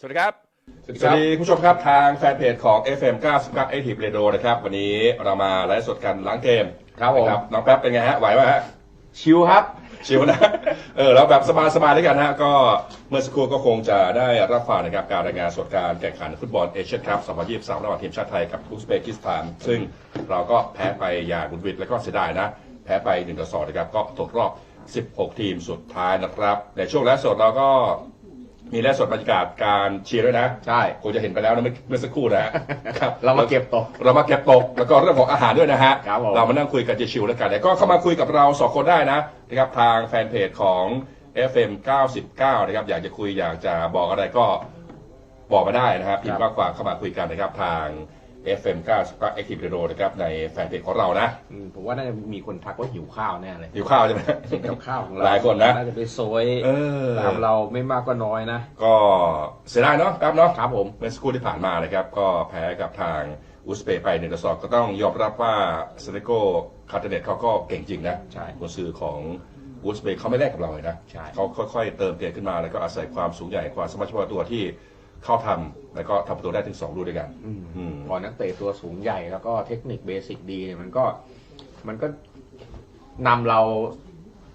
สวัสดีครับ สวัสดีสครับวัสดีคุณผู้ชมครับทางแฟนเพจของ FM 99 Active Radio นะครับ วันนี้เรามาไลฟ์สดกันล้างเกมครับผม นะน้องแป๊บเป็นไงฮะไหวไหมฮะ ชิวครับ ชิวนะ เออแล้วแบบสบายๆด้วยกันฮะ ก็เมื่อสักครู่ก็คงจะได้รับฟังนะครับการรายงานสดการแข่งขันฟุตบอลเอเชียนคัพ2023ระหว่างทีมชาติไทยกับอุซเบกิสถาน ซึ่งเราก็แพ้ไปอย่างบุญวิดและก็เสียดายนะ แพ้ไป1ต่อ2นะครับ ก็ตกรอบ 16 ทีมสุดท้ายนะครับ ในช่วงไลฟ์สดเราก็ มีไลฟ์สดบรรยากาศการเชียร์ด้วยนะใช่คงจะเห็นไปแล้วนะเมื่อเมื่อสักครู่นะฮะครับเรามาเก็บตก เรามาเก็บตกแล้วก็เรื่องของอาหารด้วยนะฮะครับผม เรามานั่งคุยกันชิวๆแล้วกันแล้วก็เข้ามาคุยกับเราสองคนได้นะนะครับทางแฟนเพจของ FM 99 นะครับ อยากจะคุยอยากจะบอกอะไรก็บอกมาได้นะครับพิมพ์ข้อความเข้ามาคุยกันนะครับทาง FM 99 Active Radio นะครับในแฟนเพจของเรานะอืมผมว่าน่าจะมีคนทักว่าหิวข้าวแน่เลยหิวข้าวใช่ไหมกับข้าวของเราหลายคนนะน่าจะไปโซยเออตามเราไม่มากก็น้อยนะ ก็เสียดายเนาะครับเนาะครับผมเมื่อสักครู่ที่ผ่านมานะครับ ก็แพ้กับทางอุซเบย์ไปหนึ่งต่อสองก็ต้องยอมรับว่าเซเนโกคาร์เทเนตเขาก็เก่งจริงนะใช่กุนซือของอุซเบย์เขาไม่แลกกับเราเลยนะใช่เขาค่อยๆเติมเกมขึ้นมาแล้วก็อาศัยความสูงใหญ่ความสามารถเฉพาะตัวที่ เข้าทำแล้วก็ทำประตูได้ถึงสองลูกด้วยกันอืมอืม พอนักเตะตัวสูงใหญ่แล้วก็เทคนิคเบสิกดีเนี่ยมันก็มันก็นำเรา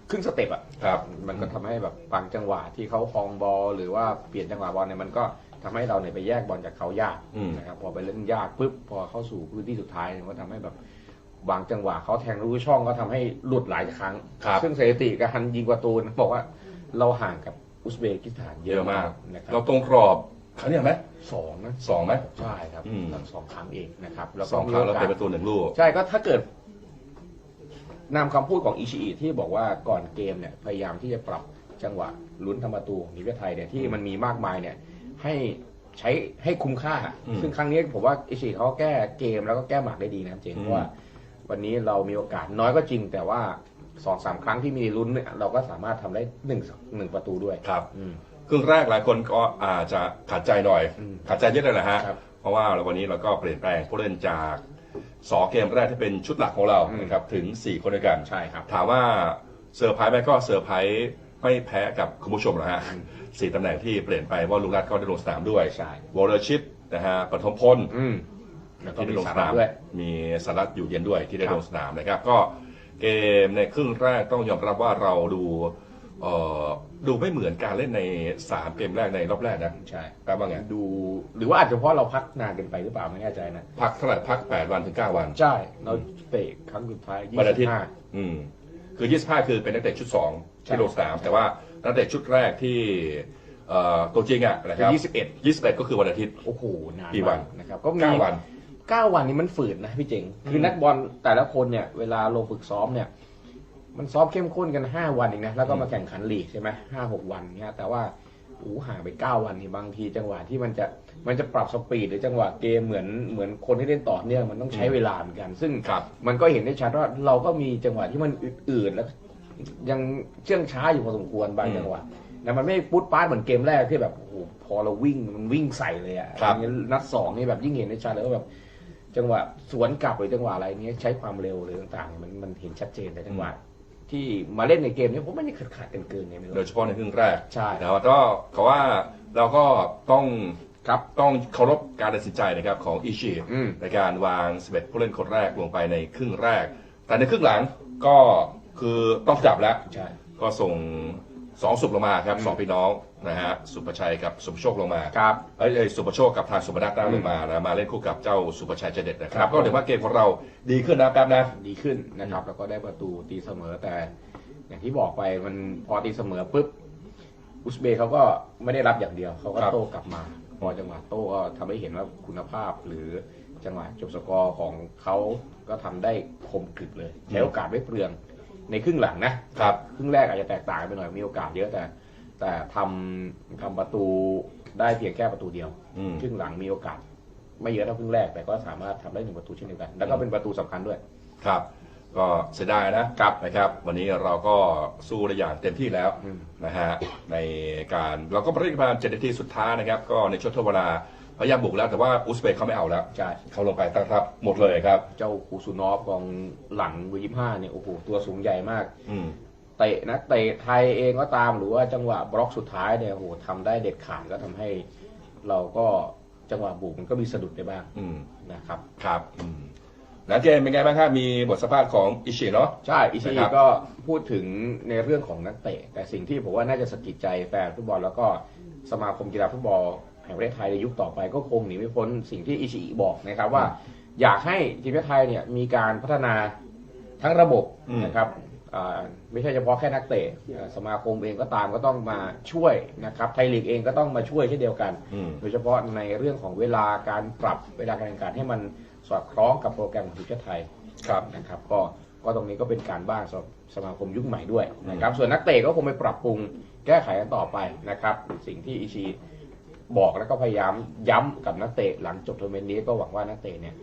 ครึ่งสเต็ปอะครับ มันก็ทำให้แบบบางจังหวะที่เขาคลองบอลหรือว่าเปลี่ยนจังหวะบอลเนี่ยมันก็ทำให้เราเนี่ยไปแยกบอลจากเขายากอืม นะครับพอไปเล่นยากปุ๊บพอเข้าสู่พื้นที่สุดท้ายเนี่ยก็ทำให้แบบบางจังหวะเขาแทงรู้ช่องก็ทำให้หลุดหลายครั้ง ครับ ซึ่งสถิติการยิงประตูนะบอกว่าเราห่างกับอุซเบกิสถานเยเยอะอะมากนะครัเราบตรงกรอบ ครั้งเนี้ยไหมสองนะสองไหม ใช่ครับอืม ทั้งสองครั้งเองนะครับแล้วสก็องมีครั้งโอเรากาเป็นสประตูหนึ่งลูก ใช่ก็ถ้าเกิดนำคำพูดของอิชิอิที่บอกว่าก่อนเกมเนี่ยพยายามที่จะปรับจังหวะลุ้นทำประตูของทีมชาติไทยเนี่ยที่มันมีมากมายเนี่ย ให้ใช้ให้คุ้มค่า อืมซึ่งครั้งนี้ผมว่าอิชิอิเขาแก้เกมแล้วก็แก้หมากได้ดีนะครับเจนอืม เพราะว่า วันนี้เรามีโอกาสน้อยก็จริง แต่ว่าสองสามครั้งที่มีลุ้นเนี่ยเราก็สามารถทำได้หนึ่งหนึ่งประตูด้วยครับ อืม ครึ่งแรกหลายคนก็อาจจะขัดใจหน่อยอืมขัดใจเยอะเลยแหละฮะครับเพราะว่าวันนี้เราก็เปลี่ยนแปลงผู้เล่นจากสองเกมแรกที่เป็นชุดหลักของเราอืม นะครับถึง 4 คนด้วยกัน ใช่ครับ ถามว่าเซอร์ไพรส์ไหมก็เซอร์ไพรส์ไม่แพ้กับคุณผู้ชมหรอกฮะอืมสี่ตำแหน่งที่เปลี่ยนไปว่าลุงรัตก็ได้ลงสนามด้วยใช่ วอลเลอร์ชิปนะฮะปฐมพล อืมแล้วก็ที่มีได้ลงสาสระนามด้วย มีสารัตอยู่เย็นด้วยที่ได้ครับ ลงสนามนะครับ ก็เกมในครึ่งแรกต้องยอมรับว่าเราดูเอ่อ ดูไม่เหมือนการเล่นใน3เกมแรกในรอบแรกนะใช่แปลว่าไงดู หรือว่าอาจจะเพราะเราพักนานเกินไปหรือเปล่าไม่แน่ใจนะพักเท่าไหร่พัก8วันถึง9วัน ใช่ เราเตะครั้งสุดท้ายยี่วันอาสิทิตบย์ห้า อืม คือ25คือเป็นนักเตะชุด2ใช่ ที่ลงสนามแต่ว่านักเตะชุดแรกที่เอ่อตัวจริงอะนะคคือรับยี่สิบเอ็ด21ก็คือวันอาทิตย์ โอ้โหนานกี่วัน มากนะครับก็มี9วัน เก้าวันนี้มันฝืนนะพี่เจ๋งคือนักบอลแต่ละคนเนี่ยเวลาลงฝึกซ้อมเนี่ย มันซ้อมเข้มข้นกันห้าวันเองนะแล้วก็มาแข่งขันลีกใช่ไหมห้าหกวันเนี่ยแต่ว่าโอ้โหห่างไปเก้าวันนี่บางทีจังหวะที่มันจะมันจะปรับสปีดหรือจังหวะเกมเหมือนเหมือนคนที่เล่นต่อเนื่องมันต้องใช้เวลาเหมือนกัน ซึ่งครับมันก็เห็นได้ชัดว่าเราก็มีจังหวะที่มันอืดๆแล้ว ยังเชื่องช้าอยู่พอสมควรบางอืมจังหวะแต่มันไม่ปุ๊ดปาดเหมือนเกมแรกที่แบบโอ้โหพอเราวิ่งมันวิ่งใส่เลยอะครับอย่างเงี้ยนัดสองนี่แบบยิ่งเห็นได้ชัดเลยว่าแบบจังหวะสวนกลับหรือจังหวะอะไรเนี้ยใช้ความเร็วหรือต่างๆ มันมันเห็นชัดเจนแต่จังหวะ ที่มาเล่นในเกมนี้ผมไม่ได้ขาดขาดๆเกินๆไงไม่โดรู้ยเฉพาะในครึ่งแรกใช่ นะครับก็เขาว่าเราก็ต้องครับต้องเคารพการตัดสินใจนะครับของอิชิอืม ในการวาง11ผู้เล่นคนแรกลงไปในครึ่งแรก แต่ในครึ่งหลังก็คือต้องจับแล้ว ใช่ ก็ส่ง สองสุบลงมาครับอืมสองพี่น้องนะฮะสุประชัยกับสุประโชคลงมาครับเอ้ยเอ้ยสุประโชคกับทางสุพนัทได้ลงมานะมาเล่นคู่กับเจ้าสุประชัยใจเด็ดนะคครัรับบก็ถือว่าเกมของเราดีขึ้นนะแป๊บนะดีขึ้นนะครับ แล้วก็ได้ประตูตีเสมอแต่ อย่างที่บอกไปมันพอตีเสมอปุ๊บอุซเบย์เขาก็ไม่ได้รับอย่างเดียว เขาก็ครับโต้กลับมา พอจังหวะโต้ก็ทำให้เห็นว่าคุณภาพหรือจังหวะจบสกอร์ของเขาก็ทำได้คมกริบเลยใช้โอกาสไม่เปลือง ในครึ่งหลังนะครับครึ่งแรกอาจจะแตกต่างไปหน่อยมีโอกาสเยอะแต่ แต่ทำทำประตูได้เพียงแค่ประตูเดียว อืม ครึ่งหลังมีโอกาส ไม่เยอะเท่าครึ่งแรก แต่ก็สามารถทำได้หนึ่งประตูเช่นเดียวกัน แล้วก็เป็นประตูสำคัญด้วย ครับ ก็เสียดายนะครับนะครับ วันนี้เราก็สู้ได้อย่างเต็มที่แล้วอืม นะฮะในการเราก็มาเล่นประมาณเจ็ดนาทีสุดท้ายนะครับ ก็ในช่วงทดเวลา พยายามบุกแล้วแต่ว่าอุซเบกเขาไม่เอาแล้วใช่เขาลงไปตั้งรับหมดเลยครับ เจ้าคูซูนอฟกองหลังเบอร์ยี่ห้าเนี่ยโอ้โหตัวสูงใหญ่มากอืมเตะนะเตะไทยเองก็ตามหรือว่าจังหวะบล็อกสุดท้ายเนี่ยโอ้โหทำได้เด็ดขาดก็ทำให้ เราก็จังหวะบุกมันก็มีสะดุดไปบ้างอืมนะครับ ครับอืมแล้วเกมเป็นไงบ้างครับมีบทสัมภาษณ์ของอิชิเนาะ ใช่ อิชินะครับ ก็พูดถึงในเรื่องของนักเตะ แต่สิ่งที่ผมว่าน่าจะสะกิดใจแฟนฟุตบอลแล้วก็สมาคมกีฬาฟุตบอล แห่งประเทศไทยในยุคต่อไปก็คงหนีไม่พ้นสิ่งที่อิชิบอกนะครับว่า อยากให้ทีมชาติไทยเนี่ยมีการพัฒนาทั้งระบบอืมนะครับอ่าไม่ใช่เฉพาะแค่นักเตะอ่าสมาคมเองก็ตามก็ต้องมาช่วยนะครับไทยลีกเองก็ต้องมาช่วยเช่นเดียวกันอืมโดยเฉพาะในเรื่องของเวลาการปรับเวลาการแข่งขันให้มันสอดคล้องกับโปรแกรมของทีมชาติไทยครับนะครับ ก็ก็ตรงนี้ก็เป็นการบ้านสำหรับสมาคมยุคใหม่ด้วยนะครับ ส่วนนักเตะก็คงไปปรับปรุงแก้ไขกันต่อไปนะครับ สิ่งที่อิชิ บอกแล้วก็พยายามย้ำกับนักเตะหลังจบทัวร์นาเมนต์นี้ก็หวังว่านักเตะเนี่ย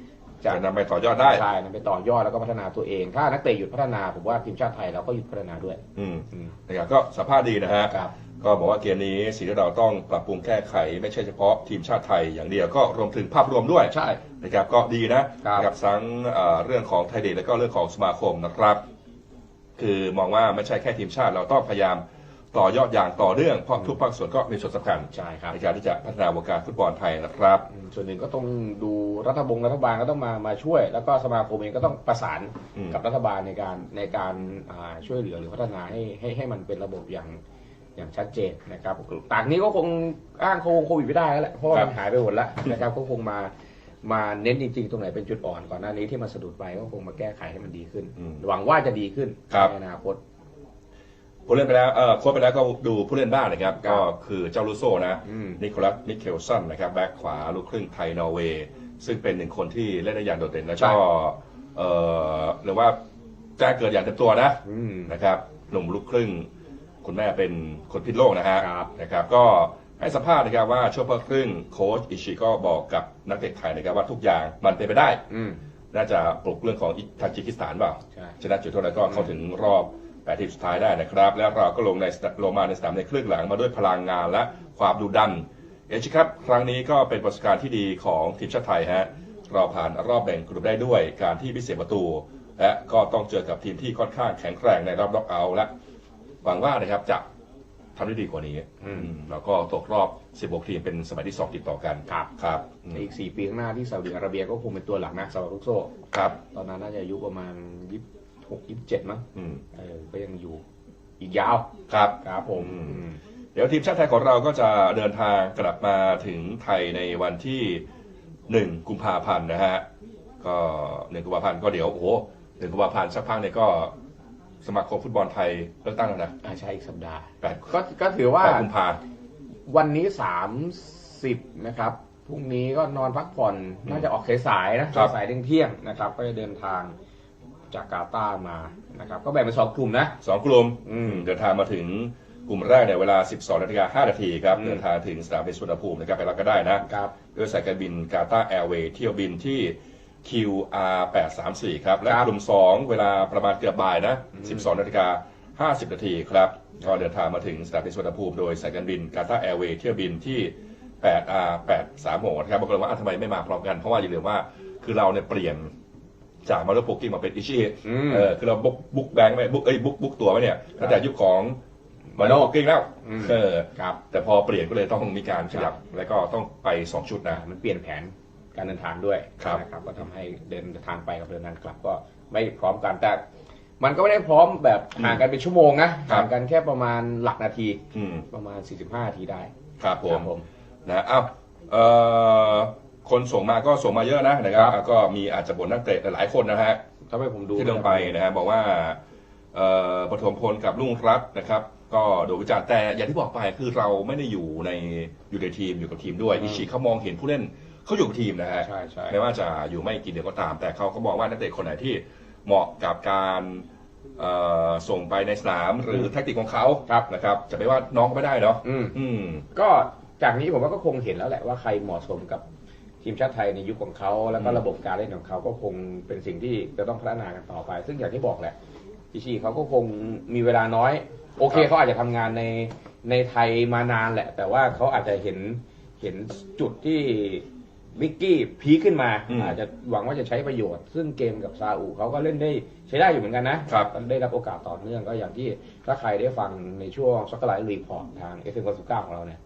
จะจะนำไปต่อยอดได้ ใช่นำไปต่อยอดแล้วก็พัฒนาตัวเอง ถ้านักเตะหยุดพัฒนาผมว่าทีมชาติไทยเราก็หยุดพัฒนาด้วย อืมอืมนะครับก็สภาพดีนะฮะ ครับ ก็บอกว่าเกมนี้สิ่งที่เราต้องปรับปรุงแก้ไข ไม่ใช่เฉพาะทีมชาติไทยอย่างเดียวก็รวมถึงภาพรวมด้วย ใช่ นะครับก็ดีนะครับ นะครับทั้งเอ่อเรื่องของไทยเดแล้วก็เรื่องของสมาคมนะครับ คือมองว่าไม่ใช่แค่ทีมชาติเราต้องพยายาม ต่อยอดอย่างต่อเนื่องเพราะทุกภาคส่วนก็มีส่วนสำคัญใช่ครับในการที่จะพัฒนาวงการฟุตบอลไทยนะครับอืมส่วนหนึ่งก็ต้องดูรัฐบงรัฐบาลก็ต้องมามาช่วย แล้วก็สมาคมเองก็ต้องประสานอืมกับรัฐบาลในการในการอ่าช่วยเหลือหรือพัฒนาให้ให้ให้มันเป็นระบบอย่างอย่างชัดเจนนะครับต่างนี้ก็คงอ้างโควิดไม่ได้แล้วแหละเพราะว่ามันหายไปหมดแล้วนะครับก็คงมามาเน้นจริงๆ ตรงไหนเป็นจุดอ่อนก่อนหน้านี้ที่มันสะดุดไปก็คงมาแก้ไขให้มันดีขึ้นอืมหวังว่าจะดีขึ้นครับในอนาคต ผู้เล่นไปแล้วเออโค้ชไปแล้วก็ดูผู้เล่นบ้างนะครับครับก็คือเจ้าลูโซนะอืมนิโคลัสมิเคลสันนะครับแบ็คขวาลูกครึ่งไทยนอร์เวย์ซึ่งเป็นหนึ่งคนที่เล่นได้อย่างโดดเด่นแล้วใช่ก็เออเรียกว่าแจ้งเกิดอย่างเต็มตัวนะอืมนะครับ หนุ่มลูกครึ่ง คุณแม่เป็นคนพิษโลกนะฮะครับนะครับ ก็ให้สัมภาษณ์นะครับว่าช่วงพักครึ่งโค้ชอิชิก็บอกกับนักเตะไทยนะครับว่าทุกอย่างมันเป็นไปได้อืมน่าจะปลุกเรื่องของทาจิกิสถานเปล่าใช่ชนะจุดโทษแล้วก็เข้าถึงรอบ แปดทีมสุดท้ายได้นะครับ แล้วเราก็ลงในลงมาในสนามในครึ่งหลังมาด้วยพลังงานและความดุดัน เอชครับครั้งนี้ก็เป็นประสบการณ์ที่ดีของทีมชาติไทยฮะเราผ่านรอบแบ่งกลุ่มได้ด้วยการที่พิเศษประตู และก็ต้องเจอกับทีมที่ค่อนข้างแข็งแกร่งในรอบน็อกเอาท์และหวังว่านะครับจะทำได้ดีกว่านี้อืมอืมแล้วก็ตกรอบ 16 ทีมเป็นสมัยที่สองติดต่อกัน ครับ ครับอืมอีกสี่ปีข้างหน้าที่ซาอุดิอาระเบียก็คงเป็นตัวหลักนะสำหรับลูกโซ่ครับ ตอนนั้นน่าจะอายุประมาณยี่ หกยี่เจ็ดมั้งอืมเออก็ยังอยู่อีกยาวครับครับผมอืมอืมเดี๋ยวทีมชาติไทยของเราก็จะเดินทางกลับมาถึงไทยในวันที่หนึ่งกุมภาพันธ์นะฮะ ก็หนึ่งกุมภาพันธ์ก็เดี๋ยวโอ้โหหนึ่งกุมภาพันธ์สักพักเนี่ยก็สมาคมฟุตบอลไทยเลือกตั้งแล้วนะอ่าใช่อีกสัปดาห์ แปดก็ก็ถือว่าแปดกุมภาวันนี้สามสิบนะครับพรุ่งนี้ก็นอนพักผ่อนน่าจะออกสายๆนะสายๆเที่ยงๆนะครับ ก็จะเดินทาง จากกาตาร์มานะครับก็แบ่งเป็นสองกลุ่มนะ สองกลุ่มอืมเดินทางมาถึงกลุ่มแรกในเวลา 12นาฬิกา5นาทีครับ อืม เดินทางถึงสนามบินสุวรรณภูมินะครับไปรับก็ได้นะ ครับ ด้วยสายการบินกาตาร์แอร์เวย์เที่ยวบินที่ QR 834ครับ และครับกลุ่ม 2 เวลาประมาณเกือบบ่ายนะ12นาฬิกา50นาทีครับก็เดินทางมาถึงสนามบินสุวรรณภูมิโดยสายการบินกาตาร์แอร์เวย์เที่ยวบินที่ 8R 836นะครับบางคนว่าอะทำไมไม่มาพร้อมกัน เพราะว่าอย่าลืมว่าคือเราเนี่ยเปลี่ยน จากมาร์โปกิ้งมาเป็นอิชิอืม เออคือเราบุ๊กบุ๊กแบงค์ไว้บุ๊กเอ้ยบุ๊กบุ๊กตัวไว้เนี่ยตั้งแต่ยุคของมาร์โปกิ้งแล้วอืม เออครับ แต่พอเปลี่ยนก็เลยต้องมีการขยับแล้วก็ต้องไปสองชุดนะ มันเปลี่ยนแผนการเดินทางด้วยครับ นะครับก็ทำให้เดินทางไปกับเดินทางกลับก็ไม่พร้อมกันแต่ มันก็ไม่ได้พร้อมแบบห่างกันเป็นชั่วโมงนะห่างกันแค่ประมาณหลักนาทีอืมประมาณ 45นาทีได้ครับผครัมบผมนะอ้าวเอ่อ คนส่งมาก็ส่งมาเยอะนะนะครับครับอะก็มีอาจจะบ่นนักเตะหลายคนนะฮะถ้าให้ผมดูที่ลงไปนะฮะบอกว่าเอ่อปฐมพลกับลุงรัตน์นะครับ ก็โดนวิจารณ์แต่อย่างที่บอกไปคือเราไม่ได้อยู่ในอยู่ในทีมอยู่กับทีมด้วยอิชิเขามองเห็นผู้เล่นเขาอยู่กับทีมนะฮะใช่ใช่ไม่ว่าจะอยู่ไม่กี่เดือนก็ตาม แต่เขาก็บอกว่านักเตะคนไหนที่เหมาะกับการเอ่อส่งไปในสนามหรือแทคติกของเขาครับนะครับ จะไม่ว่าน้องก็ไม่ได้เนาะอืมอืมก็จากนี้ผมว่าก็คงเห็นแล้วแหละว่าใครเหมาะสมกับ ทีมชาติไทยในยุคของเขา แล้วก็อืมระบบการเล่นของเขาก็คงเป็นสิ่งที่จะต้องพัฒนากันต่อไป ซึ่งอย่างที่บอกแหละอิชิเขาก็คงมีเวลาน้อย โอเคเขาอาจจะทำงานในในไทยมานานแหละ แต่ว่าเขาอาจจะเห็นเห็นจุดที่วิกกี้พีคขึ้นมาอืมอาจจะหวังว่าจะใช้ประโยชน์ ซึ่งเกมกับซาอุเขาก็เล่นได้ใช้ได้อยู่เหมือนกันนะครับได้รับโอกาสต่อเนื่องก็อย่างที่ถ้าใครได้ฟังในช่วงช็อกโกแลตรีพอร์ตทางเอฟเอ็มก้าของเราเนี่ย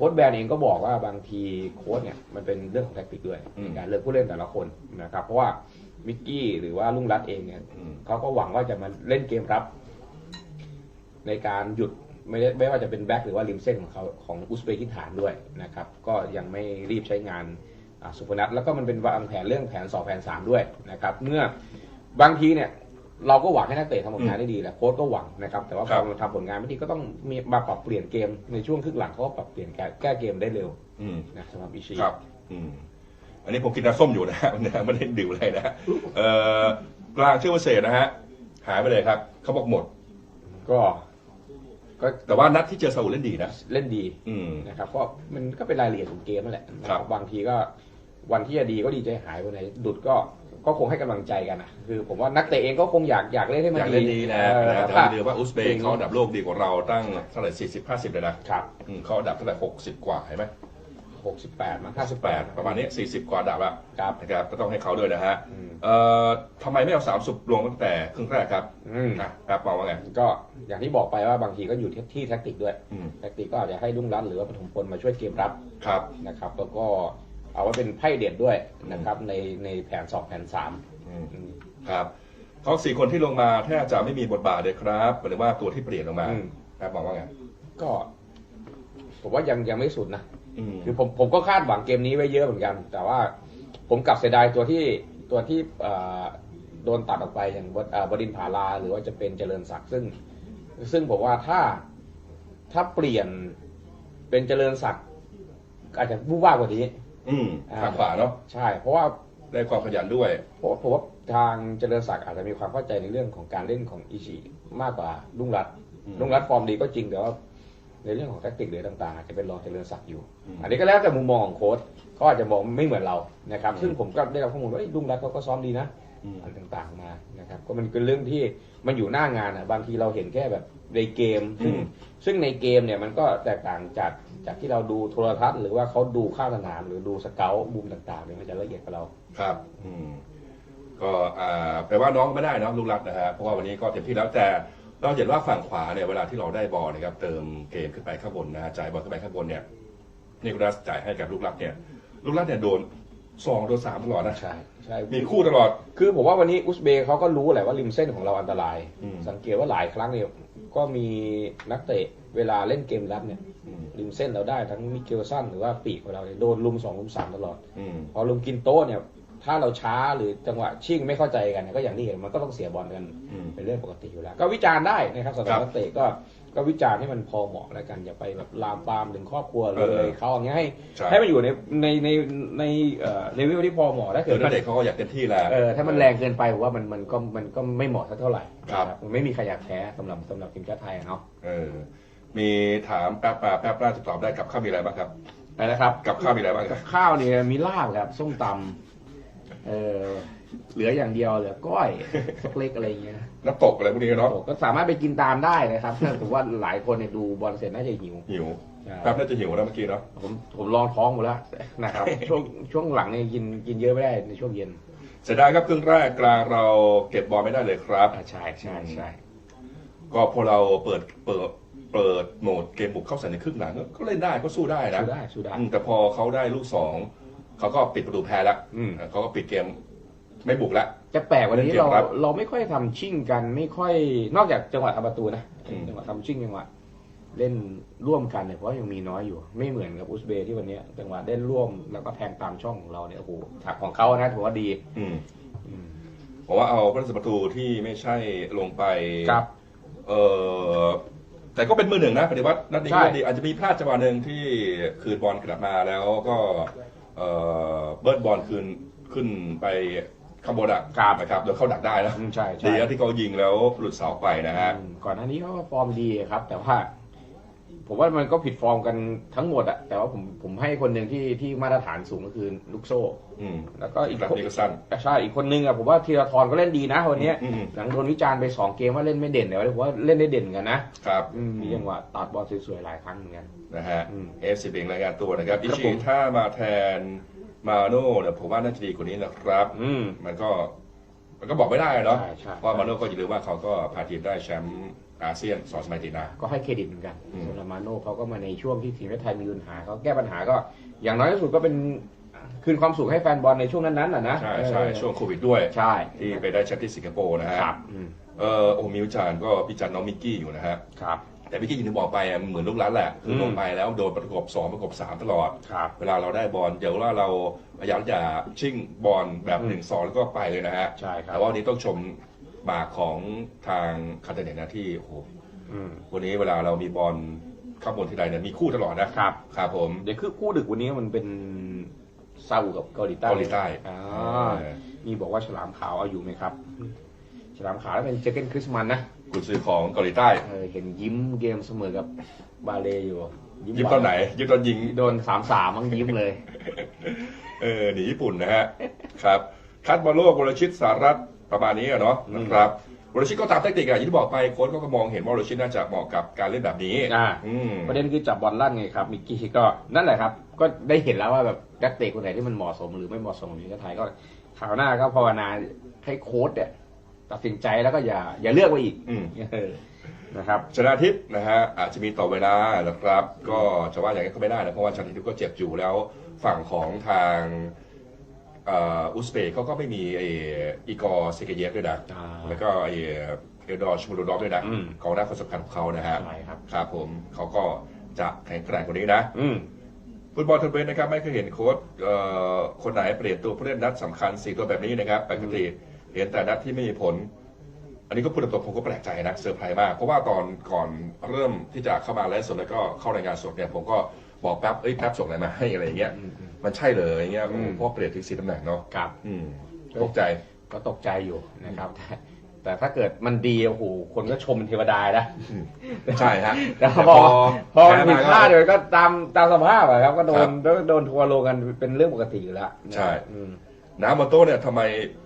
คค้ชแบนเองก็บอกว่าบางทีโค้ชเนี่ยมันเป็นเรื่องของแทคติกด้วยอืม ในการเลือกผู้เล่นแต่ละคนนะครับเพราะว่ามิกกี้หรือว่าลุงรัตเองเนี่ยอืม เขาก็หวังว่าจะมาเล่นเกมรับ ในการหยุดไม่ได้ไม่ว่าจะเป็นแบ็คหรือว่าริมเส้นของเขาของอุซเบกิสถานด้วยนะครับ ก็ยังไม่รีบใช้งานอ่าสุพนัทแล้วก็มันเป็นวางแผนเรื่องแผนสองแผนสามด้วยนะครับ เมื่อบางทีเนี่ย เราก็หวังให้นักเตะทำผลงานได้ดีแหละโค้ชก็หวังนะครับแต่ว่าคพรัอบมันทำผลงานไม่ดีก็ต้องมีมาปรับเปลี่ยนเกมในช่วงครึ่งหลังเขาก็ปรับเปลี่ยนแก้แก้เกมได้เร็วอืมนะสำหรับอิชิครับ อืมอันนี้ผมกินน้ำส้มอยู่นะฮะไม่ได้ดื่มอะไรนะฮะเอ่อกลางชื่อว่าเศษนะฮะหายไปเลยครับเขาบอกหมด ก็ก็แต่ว่านัดที่เจอซาอุเล่นดีนะเล่นดีอืมนะครับก็มันก็เป็นรายละเอียดของเกมนั่นแหละนะครับบางทีก็วันที่จะดีก็ดีใจหายวันไหนดุดก็ ก็คงให้กำลังใจกันนะคือผมว่านักเตะเองก็คงอยากอยากเล่นให้มันอยากเล่นดีนะเออนะแต่แต่ว่าว่าเดี๋ยวว่าอุซเบย์เขาอันดับโลกดีกว่าเราตั้งเท่าไหร่สี่สิบห้าสิบเลยนะครับอืมเขาอันดับเท่าไหร่หกสิบกว่าเห็นไหมหกสิบแปดมาห้าสิบแปแปดดประมาณนี้สี่สิบกว่าอันดับละครับนะครับก็ต้องให้เขาด้วยนะฮะอืมเอ่อทำไมไม่เอาสามสุบลงตั้งแต่ครึ่งแรกครับอืมนะครับมองว่าไงก็อย่างที่บอกไปว่าบางทีก็อยู่ที่ที่แท็กติกด้วยอืมแท็กติกก็อาจจะให้ลุงรัตน์หรือว่าปฐมพลมาช่วยเกมรับครับนะครับแล้วก็ เอาไว้เป็นไพ่เด็ดด้วยนะครับในในแผนสองแผนสามอืมอืมครับเขาสี่คนที่ลงมาแทบจะไม่มีบทบาทเลยครับหรือว่าตัวที่เปลี่ยนลงมาอืม ครับมองว่าไงก็ ผมว่ายังยังไม่สุดนะ อืมคือผมผมก็คาดหวังเกมนี้ไว้เยอะเหมือนกัน แต่ว่าผมกลับเสียดายตัวที่ตัวที่เอ่อโดนตัดออกไปอย่างบดเอ่อบดินทร์ผาลา หรือว่าจะเป็นเจริญศักดิ์ซึ่ง ซึ่งผมว่าถ้าถ้าเปลี่ยนเป็นเจริญศักดิ์อาจจะวูบว่าบกว่านี้ อืมอ่าทางขวาเนาะใช่ เพราะว่าได้ความขยันด้วย เพราะผมว่าทางเจริญศักดิ์อาจจะมีความเข้าใจในเรื่องของการเล่นของอิชิมากกว่าลุงรัตน์อืมลุงรัตน์ฟอร์มดีก็จริงแต่ว่าในเรื่องของแทคติกหรือต่างๆอาจจะเป็นรองเจริญศักดิ์อยู่อืมอันนี้ก็แล้วแต่มุมมองของโค้ชเขาอาจจะมองไม่เหมือนเรานะครับอืมซึ่งผมก็ได้รับข้อมูลว่าเอ้ยลุงรัตน์เขาก็ซ้อมดีนะ อืมอะไรต่างๆมานะครับ ก็มันเป็นเรื่องที่มันอยู่หน้างานอะบางทีเราเห็นแค่แบบในเกม ซึ่งอืมซึ่งในเกมเนี่ยมันก็แตกต่างจากจากที่เราดูโทรทัศน์ หรือว่าเขาดูข้างสนามหรือดูสเกลมุมต่างๆเนี่ยมันจะละเอียดกว่าเรา ครับ อืม ก็อ่าแปลว่าน้องไม่ได้เนอะลูกรัฐนะฮะเพราะว่าวันนี้ก็เต็มที่แล้วแต่เราเห็นว่าฝั่งขวาเนี่ยเวลาที่เราได้บอลนะครับ เติมเกมขึ้นไปข้างบนนะฮะจ่ายบอลขึ้นไปข้างบนเนี่ยนี่คุณรัฐจ่ายให้กับลูกรัฐเนี่ย ลูกรัฐเนี่ยโดน สองโดนสามตลอดนะใช่ใช่มีคู่ตลอด คือผมว่าวันนี้อุซเบย์เขาก็รู้แหละว่าริมเส้นของเราอันตราย อืม สังเกตว่าหลายครั้งเนี่ยก็มีนักเตะเวลาเล่นเกมรับเนี่ยอืมริมเส้นเราได้ทั้งมิเกลสันหรือว่าปีกของเราเนี่ยโดนลุมสองลุมสามตลอด อืม พอลุมกินโต๊ะเนี่ย ถ้าเราช้าหรือจังหวะชิ่งไม่เข้าใจกันเนี่ยก็อย่างที่เห็นมันก็ต้องเสียบอลกันอืมเป็นเรื่องปกติอยู่แล้ว ก็วิจารณ์ได้นะครับสำหครัรับบนักเตะก็ ก็วิจารณ์ให้มันพอเหมาะแล้วกันอย่าไปแบบลามปามถึงครอบครัวเลเออยเขาอย่างเงี้ยให้ใช่ ให้มันอยู่ในในในในเอ่อเลเวลที่พอเหมาะถ้าเกิเกิดดเด็กเขาก็อยากเต็มที่แล้ว เออถ้ามันแรงเกินไปผมว่ามันมันก็มันก็ไม่เหมาะสักเท่าไหร่ครับนะมันไม่มีใครอยากแพ้สำหรับสำหรับทีมชาติไทยอะเนาะเออ มีถามแป๊บมาแป๊บน่าจะตอบได้กับข้าวมีอะไรบ้างครับไปนะครับ กับข้าวมีอะไรบ้างครับข้าวเนี่ยมีลาบครับส้มตำเออ เหลืออย่างเดียวเหลือก้อยสักเล็กอะไรอย่างเงี้ยน้ำตกอะไรพวกนี้เนาะโอ้ก็สามารถไปกินตามได้นะครับถ้าถือว่าหลายคนเนี่ยดูบอลเสร็จน่าจะหิวหิวใช่แป๊บน่าจะหิวแล้วเมื่อกี้เนาะผมผมลองท้องหมดแล้วนะครับช่วงช่วงหลังเนี่ยกินกินเยอะไม่ได้ในช่วงเย็นเสียดายครับครึ่งแรกกลางเราเก็บบอลไม่ได้เลยครับอ่าใช่ใช่ใช่ก็พอเราเปิดเปิดเปิดโหมดเกมบุกเข้าใส่ในครึ่งหลังก็ก็เล่นได้ก็สู้ได้นะสู้ได้สู้ได้อืมแต่พอเขาได้ลูกสองเขาก็ปิดประตูแพ้แล้วอืมเขาก็ปิดเกม ไม่บุกแล้วจะแปลกวันนี้เล่นเกมเรารับ เราไม่ค่อยทำชิ่งกันไม่ค่อยนอกจากจังหวะทำประตูนะอืมจังหวะทำชิ่งจังหวะเล่นร่วมกันเนี่ยเพราะยังมีน้อยอยู่ ไม่เหมือนกับอุซเบย์ที่วันนี้จังหวะเล่นร่วมแล้วก็แทงตามช่องของเราเนี่ยโอ้โหถักของเขานะถือว่าดีอืมอืมผมว่าเอาพระประตูที่ไม่ใช่ลงไป ครับ เออแต่ก็เป็นมือหนึ่งนะปฏิวัตินัดนี้ใช่ ก็ดีอาจจะมีพลาดจังหวะหนึ่งที่คืนบอลกลับมาแล้วก็ เออเบิร์ดบอลคืนขึ้นไป ข้างบนอะครับ นะครับโดยเข้าดักได้นะอืมใช่ใช่ดีนะที่เขายิงแล้วหลุดเสาไปนะฮะ อืมก่อนหน้านี้เขาก็ฟอร์มดีครับ แต่ว่า ผมว่ามันก็ผิดฟอร์มกันทั้งหมดอะแต่ว่าผมผมให้คนหนึ่งที่ที่มาตรฐานสูงก็คือลูกโซ่ อืมแล้วก็อีกแบบคนนี้ก็สั้น ใช่อีกคนนึงอะผมว่าธีรทรก็เล่นดีนะวันเนี้ยอืม หลังโดนวิจารณ์ไปสองเกมว่าเล่นไม่เด่นแต่ว่าผมว่าเล่นได้เด่นกันนะครับอืมมีจังหวะตัดบอลสวยๆหลายครั้งเหมือนกัน นะฮะอืม เอฟซีเบงรายงานตัวนะครับคอิรับชิผมถ้ามาแทน มาโน่เนี่ยผมว่าน่าจะดีกว่านี้นะครับ อืม มันก็ มันก็บอกไม่ได้อะเนาะใช่ใช่ว่ามาโน่ก็อย่าลืมว่าเขาก็พาทีมได้แชมป์อาเซียนสอนสมัยตีนาก็ให้เครดิตเหมือนกันอืมส่วนลามาโน่เขาก็มาในช่วงที่ทีมชาติไทยมีปัญหาเขาแก้ปัญหาก็ อย่างน้อยที่สุดก็เป็นคืนความสุขให้แฟนบอลในช่วงนั้นๆน่ะนะใช่ใช่เออช่วงโควิดด้วย ใช่ที่ไปได้แชมป์ที่สิงคโปร์นะฮะครับอืมเออโอ้มีวิจารณ์ก็วิจารณ์น้องมิกกี้อยู่นะฮะ ครับ แต่มิกกี้อย่างที่บอกไปอะมันเหมือนลูกหลานแหละคือมลงไปแล้วโดนประกบสองประกบสามตลอด ครับ เวลาเราได้บอลเดี๋ยวว่าเราพยายามจะชิ่งบอลแบบอืมหนึ่งสองแล้วก็ไปเลยนะฮะใช่ครับ แต่ว่าวันนี้ต้องชมบากของทางคาร์เตเนตนะที่โอ้โหอืมวันนี้เวลาเรามีบอลข้างบนทีไรเนี่ยมีคู่ตลอดนะครับ ครับผม เดี๋ยวคือคู่ดึกวันนี้มันเป็นซาอุกับเกาหลีใต้เกาหลีใต้อ่าเออ มีบอกว่าฉลามขาวเอาอยู่ไหมครับ ฉลามขาวแล้วเป็นเจเกนคริสมันนะ กุญซือของเกาหลีใต้ เออเห็นยิ้มเกมเสมอกับบาเลอยู่ยิงตอนไหน ยิงตอนยิง โดนสามสามมั้งยิ้มเลย เออหนีญี่ปุ่นนะฮะ ครับ คัดบอลโลกวรชิตสารัตประมาณนี้อะเนาะอืมนะครับวรชิตก็ตามเทคนิคอะอย่างที่บอกไปโค้ชก็มองเห็นว่าวรชิตน่าจะเหมาะกับการเล่นแบบนี้อ่าอืมประเด็นคือจับบอลลั่นไงครับมิกกี้ก็นั่นแหละครับ ก็ได้เห็นแล้วว่าแบบนักเตะคนไหนที่มันเหมาะสมหรือไม่เหมาะสมของทีมชาติไทยก็ข่าวหน้าก็ภาวนาให้โค้ชเนี่ย ตัดสินใจแล้วก็อย่าอย่าเลือกไปอีกอืม เออนะครับ ชนะทิพย์นะฮะอาจจะมีต่อเวลานะครับ ก็จะว่าอย่างนั้นก็ไม่ได้นะเพราะว่าชนะทิพย์ก็เจ็บอยู่แล้วฝั่งของทางเอ่ออุซเบกเขาก็ไม่มีไออีกอร์เซเกเยฟด้วยนะอ่าแล้วก็ไอเอลดอร์ชมูโรดอฟด้วยนะอืม กองหน้าคนสำคัญของเขานะฮะ ใช่ครับ ครับผมเขาก็จะแข็งแกร่งกว่านี้นะ อืม ฟุตบอลทัวร์นาเมนต์นะครับไม่เคยเห็นโค้ชเอ่อคนไหนเปลี่ยนตัวผู้เล่นนัดสำคัญสี่ตัวแบบนี้นะครับปกติ เห็นแต่นัดที่ไม่มีผล อันนี้ก็พูดตรงๆผมก็แปลกใจนะเซอร์ไพรส์มาก เพราะว่าตอนก่อนเริ่มที่จะเข้ามาไลฟ์สดแล้วก็เข้ารายงานสดเนี่ยผมก็บอกแป๊บเอ้ยแป๊บส่งอะไรมาให้อะไรอย่างเงี้ยอืมอืมมันใช่เลยอย่างเงี้ยอืมเพราะว่าเปลี่ยนถึงสี่ตำแหน่งเนาะครับอืมตกใจก็ตกใจอยู่นะครับแต่แต่ถ้าเกิดมันดีโอ้โหคนก็ชมเป็นเทวดานะใช่ฮะแต่พอพอมันผิดพลาดแพ้เดี๋ยวก็ตามตามสภาพอะครับ ก็โดครันบโดนทัวร์ลงกันเป็นเรื่องปกติอยู่แล้วใช่อืม น้ำบนโต๊ะเนี่ยทำไม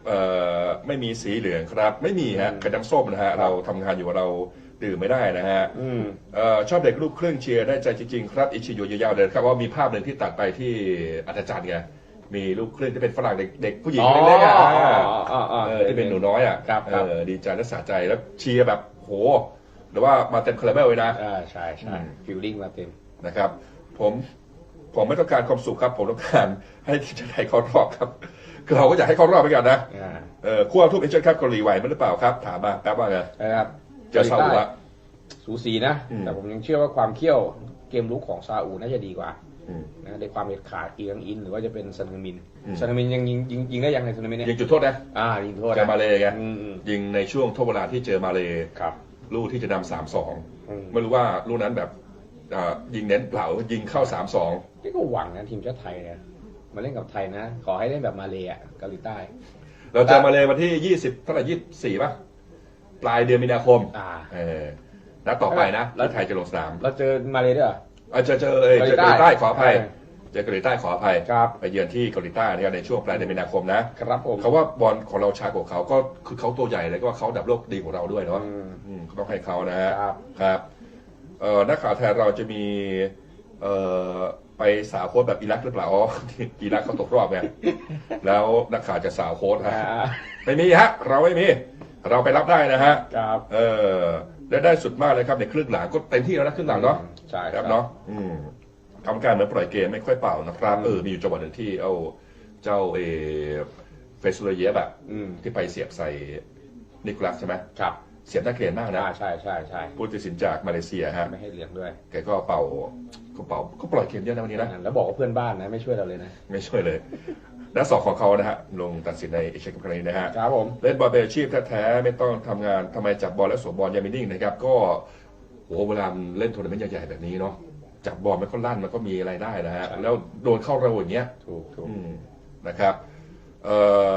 เอ่อไม่มีสีเหลืองครับ ไม่มีฮะอืมกระน้ำส้มนะฮะครับเราทำงานอยู่เราดื่มไม่ได้นะฮะอืม เอ่อชอบเด็กลูกครึ่งเชียร์ได้ใจจริงๆครับอิชิโยยาวๆเลยครับว่ามีภาพหนึ่งที่ตัดไปที่อัศจรรย์ไงมีลูกครึ่งที่เป็นฝรั่งเด็กเด็กผู้หญิงอ๋อเล็กๆอะอ๋ออ๋ออ๋อเออที่เป็นหนูน้อยอะครับครับ เออดีใจและสะใจแล้วเชียร์แบบโหหรือว่ามาเต็มคาราเบลเลยนะ อ่าใช่ใช่อืม ฟิลลิ่งมาเต็มนะครับผม ผมไม่ต้องการความสุขครับ ผมต้องการให้ทีมชาติไทยเขารอบครับคือเราก็อยากให้เขารอบไปกันนะอ่าเออขั้วทุบเอเชียนครับเกาหลีไหวมั้ยหรือเปล่าครับ ถามมาแป๊บว่าไงนะครับเจอซาอุอะ สูสีนะ อืม แต่ผมยังเชื่อว่าความเขี้ยวเกมลุกของซาอุน่าจะดีกว่าอืม นะในความเด็ดขาดอีกังอิน หรือว่าจะเป็นซันเฮมินอืม ซันเฮมินยังยิงยิงยิงได้ยังในซันเฮมินเนี่ยยิงจุดโทษนะอ่ายิงโทษเจอมาเลยไงอืมอืมยิงในช่วงทดเวลาที่เจอมาเลยครับลูกที่จะนำสามสอง อืมไม่รู้ว่าลูกนั้นแบบอ่ายิงเน้นเปล่ายิงเข้าสามสอง นี่ก็หวังนะทีมชาติไทยเนี่ยมาเล่นกับไทยนะ ขอให้เล่นแบบมาเลยอะเกาหลีใต้ เราเจอมาเลยวันที่ยี่สิบเท่าไหร่ยี่สี่ป่ะ ปลายเดือนมีนาคมอ่า เออนัดต่อไปนะแล้วที่ไทยจะลงสนามเราเจอมาเลยด้วยเหรออะเจอเจอเอยเจอเกาหลีใต้ขออภัยเออเจอเกาหลีใต้ขออภัยครับไปเยือนที่เกาหลีใต้นะครับในช่วงปลายเดือนมีนาคมนะครับผมเขาว่าบอลของเราช้ากว่าเขาก็คือเขาตัวใหญ่แล้วก็เขาดับโลกดีกว่าเราด้วยเนาะอืม อืมก็ต้องให้เขานะฮะครับ ครับเอ่อนักข่าวไทยเราจะมีเอ่อ ไปสาวโค้ดแบบอิรักหรือเปล่าอ๋ออิรักเขาตกรอบไงแล้วนักข่าวจะสาวโค้ดฮะอ่าไม่มีฮะ เราไม่มี เราไปรับได้นะฮะครับเออและได้สุดมากเลยครับในครึ่งหลังก็เต็มที่แล้วนะครึ่งหลังเนาะใช่ครับเนาะอืมกรรมการเหมือนปล่อยเกมไม่ค่อยเป่านะครับเออมีอยู่จังหวะหนึ่งที่เอาเจ้าเอเฟซูเลเยฟอะอืมที่ไปเสียบใส่นิโคลัสใช่ไหมครับ เสียบน่าเกลียดมากนะอ่าใช่ใช่ใช่ผู้ตัดสินจากมาเลเซียฮะไม่ให้เหลืองด้วยแกก็เป่าก็เป่าก็ปล่อยเกมเยอะนะวันนี้นะแล้วบอกว่าเพื่อนบ้านนะไม่ช่วยเราเลยนะไม่ช่วยเลยนักสองของเขานะฮะลงตัดสินในเอเชียนคัพครั้งนี้นะฮะครับผมเล่นบอลเป็นอาชีพแท้ๆไม่ต้องทำงานทำไมจับบอลแล้วสวมบอลยังไม่นิ่งนะครับก็โหเวลาเล่นทัวร์นาเมนต์ใหญ่ๆแบบนี้เนาะจับบอลมันก็ลั่นมันก็มีอะไรได้นะฮะแล้วโดนเข้าเร็วอย่างเงี้ยถูกถูกอืมนะครับ เอ่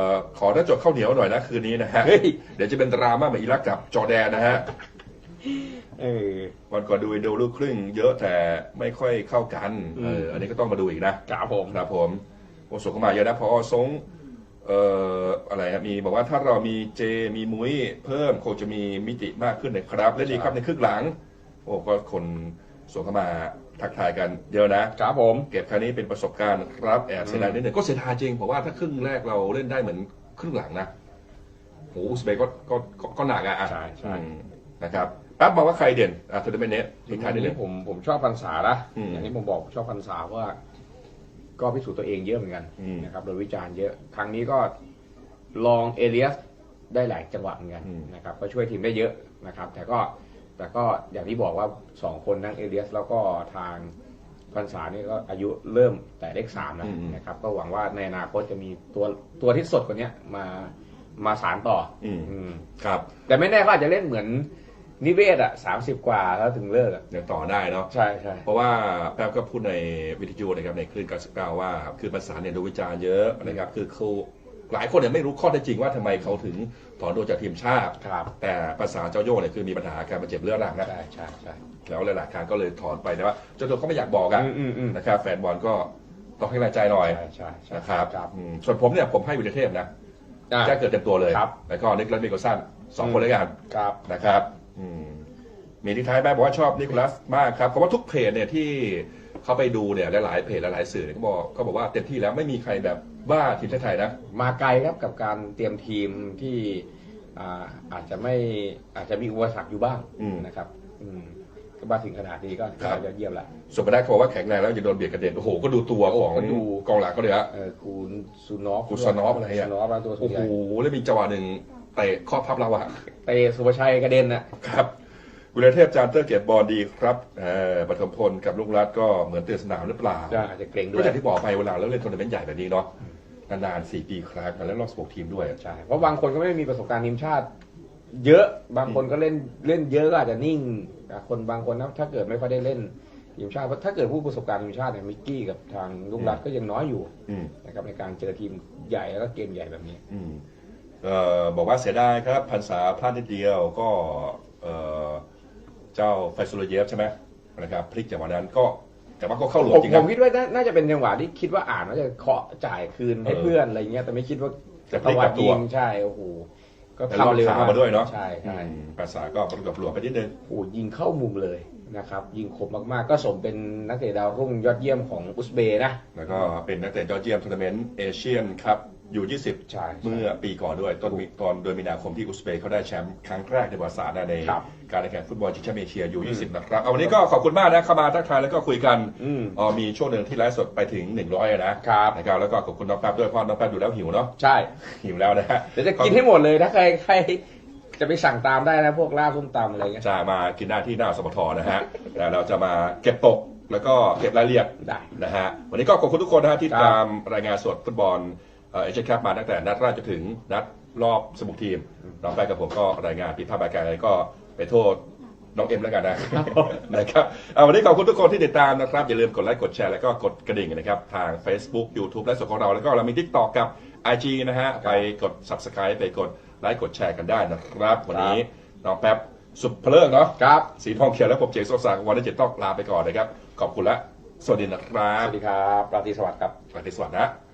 อขอหน้าจดข้าวเหนียวหน่อยนะคืนนี้นะฮะเฮ้ย เดี๋ยวจะเป็นดราม่าเหมือนอิรักกับจอร์แดนนะฮะเออ วันก่อนดูดูลูกครึ่งเยอะแต่ไม่ค่อยเข้ากันอืมเอออันนี้ก็ต้องมาดูอีกนะครับผม ครับผมโอส่งเข้ามาเยอะนะพอสงเอ่ออะไรครับมีบอกว่าถ้าเรามีเจมีมุ้ยเพิ่มคงจะมีมิติมากขึ้นนะครับและดีครับในครึ่งหลัง โอ้ก็คนส่งเข้ามา ทักทายกันเยอะนะครับผม เก็บครั้งนี้เป็นประสบการณ์ครับแอบเสียดายนิดหนึ่งก็เสียดายจริงเพราะว่าถ้าครึ่งแรกเราเล่นได้เหมือนครึ่งหลังนะโหอุซเบย์ก็ก็ก็ก็หนักอะอะใช่ใช่ อืมนะครับแป๊บบอกว่าใครเด่นอะทัวร์นาเมนต์นี้ทิ้งท้ายได้เลยผมผมชอบพันษาละอืมอย่างที่ผมบอกชอบพันษาเพราะว่า ก็พิสูจน์ตัวเองเยอะเหมือนกันอืม นะครับโดยวิจารณ์เยอะ ครั้งนี้ก็ลองเอเลียสได้หลายจังหวะเหมือนกันอืมนะครับ ก็ช่วยทีมได้เยอะนะครับ แต่ก็ แต่ก็อย่างที่บอกว่าสองคนทั้งเอเลียสแล้วก็ทางพันษานี่ก็อายุเริ่มแต่เลขสามแล้วนะครับ ก็หวังว่าในอนาคตจะมีตัวตัวที่สดกว่านี้มามาสารต่ออืมอืมครับ แต่ไม่แน่ก็อาจจะเล่นเหมือนนิเวศอะสามสิบกว่าแล้วถึงเลิกอะเดี๋ยวต่อได้เนาะใช่ใช่เพราะว่าแป๊บก็พูดในวิทยุนะครับในคลื่น99ว่า คือภาษาเนี่ยดูวิจารณ์เยอะนะครับคือครู หลายคนเนี่ยไม่รู้ข้อเท็จจริงว่าทำไมเขาถึงถอนตัวจากทีมชาติ ครับแต่ภาษาเจ้าโย่งเนี่ยคือมีปัญหาการบาดเจ็บเรื้อรังนะใช่ใช่ใช่แล้วหลายๆครั้งก็เลยถอนไปแต่ว่าเจ้าตัวเขาไม่อยากบอกอะอืมอืมอืมนะครับแฟนบอลก็ต้องให้กำลังใจหน่อยใช่ใช่ใช่นะครับครับอืมส่วนผมเนี่ยผมให้วิทยเทพนะอ่าแจ้งเกิดเต็มตัวเลยครับ แล้วก็นิกลัสมิโกสันสองคนด้วยกัน ครับ นะครับอืมมีที่ท้ายแม่บอกว่าชอบนิโคลัสมากครับเพราะว่าทุกเพจเนี่ยที่ เขาไปดูเนี่ยหลายๆเพจหลายๆสื่อเนี่ยก็บอกก็บอกว่าเต็มที่แล้วไม่มีใครแบบบ้าทีมชาติไทยนะมาไกลครับกับการเตรียมทีมที่อ่าอาจจะไม่อาจจะมีอุปสรรคอยู่บ้างอืม นะครับ อืมก็มาถึงขนาดนี้ก็ครับยอดเยี่ยมละส่วนมาได้เขาบอกว่าแข็งแรงแล้วจะโดนเบียดกระเด็นโอ้โหก็ดูตัวของก็ดู กองหลังก็เลยฮะ เออคูณซูนอฟคูณซูนอฟอะไรอะ ซูนอฟตัวสูโอ้งใหโหญ่แล้วมีจังหวะหนึ่งเตะข้อพับเราอะเตะสุภชัยกระเด็นน่ะครับ วิลเทพจานเตอร์เก็บบอลดีครับเออปฐมพลกับลูกรัฐก็เหมือนเตือนสนามหรือเปล่าก็อาจจะเกรงด้ก็วยอย่างที่บอกไปเวลาเราเล่นทัวร์นาเมนต์ใหญ่แบบนี้เนาะนานๆสี่ปีครั้งแล้วรอบสิบหกทีมด้วยใช่เพราะบางคนก็ไม่ได้มีประสบการณ์ทีมชาติ เยอะบางคนก็เล่นเล่นเยอะก็อาจจะนิ่งแต่คนบางคนนะถ้าเกิดไม่ค่อยได้เล่นทีมชาติเพราะถ้าเกิดผู้ประสบการณ์ทีมชาติเนี่ยมิกกี้กับทางลูกรัฐก็ยังน้อยอยู่อืมนะครับในการเจอทีมใหญ่แล้วก็เกมใหญ่แบบนี้อืมเอ่อบอกว่าเสียดายครับพันษาพลาดนิดเดียวก็เอ่อ เจ้าไฟซูโลเยฟใช่ไหมนะครับพลิกจากวันนั้นก็แต่ว่าก็เข้าหลวผมจริงผนะ มคิดว่าน่าน่าจะเป็นจังหวะที่คิดว่าอ่านว่าจะเคาะจ่ายคืนให้เออเพื่อนอะไรเงี้ยแต่ไม่คิดว่าจะพลิกกลับตัว ยิงใช่โอ้โหก็แล้วทำเร็วรอดขามาด้วยเนาะใช่ใช่ อืมภาษาก็ประกอบหลวมไปนิดนึง โอ้โหยิงเข้ามุมเลยนะครับ ยิงคมมากๆ ก็สมเป็นนักเตะดาวรุ่งยอดเยี่ยมของอุซเบย์นะ แล้วก็เป็นนักเตะยอดเยี่ยมทัวร์นาเมนต์เอเชียนครับ อยู่ 20 ใช่เมื่อปีก่อนด้วยต้นมีตอนเดือนมีนาคมที่อุซเบย์เขาได้แชมป์ครั้งแรกในประวัติศาสตร์นะในครับการแข่งขันฟุตบอลชิงแชมป์เอเชียอยู่ 20 นะครับ เอาวันนี้ก็ขอบคุณมากนะเข้ามาทักทายแล้วก็คุยกันอืมอ๋อมีช่วงหนึ่งที่ไลฟ์สดไปถึง 100อะนะครับนะครับแล้วก็ขอบคุณน้องแป๊บด้วยเพราะน้องแป๊บดูแล้วหิวเนาะใช่ หิวแล้วนะฮะเดี๋ยวจะกินให้หมดเลยถ้าใครใครจะไปสั่งตามได้นะพวกลาบส้มตำอะไรเงี้ยจะมากินหน้าที่หน้าสมทนะฮะแต่เราจะมาเก็บตกแล้วก็เก็บรายละเอียด ได้ นะฮะวันนี้ก็ขอบคุณทุกคนนะฮะที่ครับตามรายงานสดฟุตบอล เอเชียนคัพมาตั้งแต่นัดแรกจนถึงนัดรอบสมุททีมน้องไปกับผมก็รายงานผิดพลาดประการอะไรก็ไปโทษน้องเอ็มแล้วกันนะนะครับเอาวันนี้ขอบคุณทุกคนที่ติดตามนะครับ อย่าลืมกดไลค์กดแชร์แล้วก็กดกระดิ่งนะครับ ทาง Facebook YouTube และสดของเราแล้วก็เรามี TikTok กับ IG นะฮะ ไปกด Subscribe ไปกดไลค์กดแชร์กันได้นะครับ วันนี้น้องแป๊บสุดเพลิงเนาะครับสีทองเขียวและผมเจงโซศักดิ์วันนี้จะต้องลาไปก่อนนะครับ ขอบคุณและสวัสดีนะครัสบวัสดีครับราตรีสวัสดิ์ครับสวัสดีสวัสดีนะ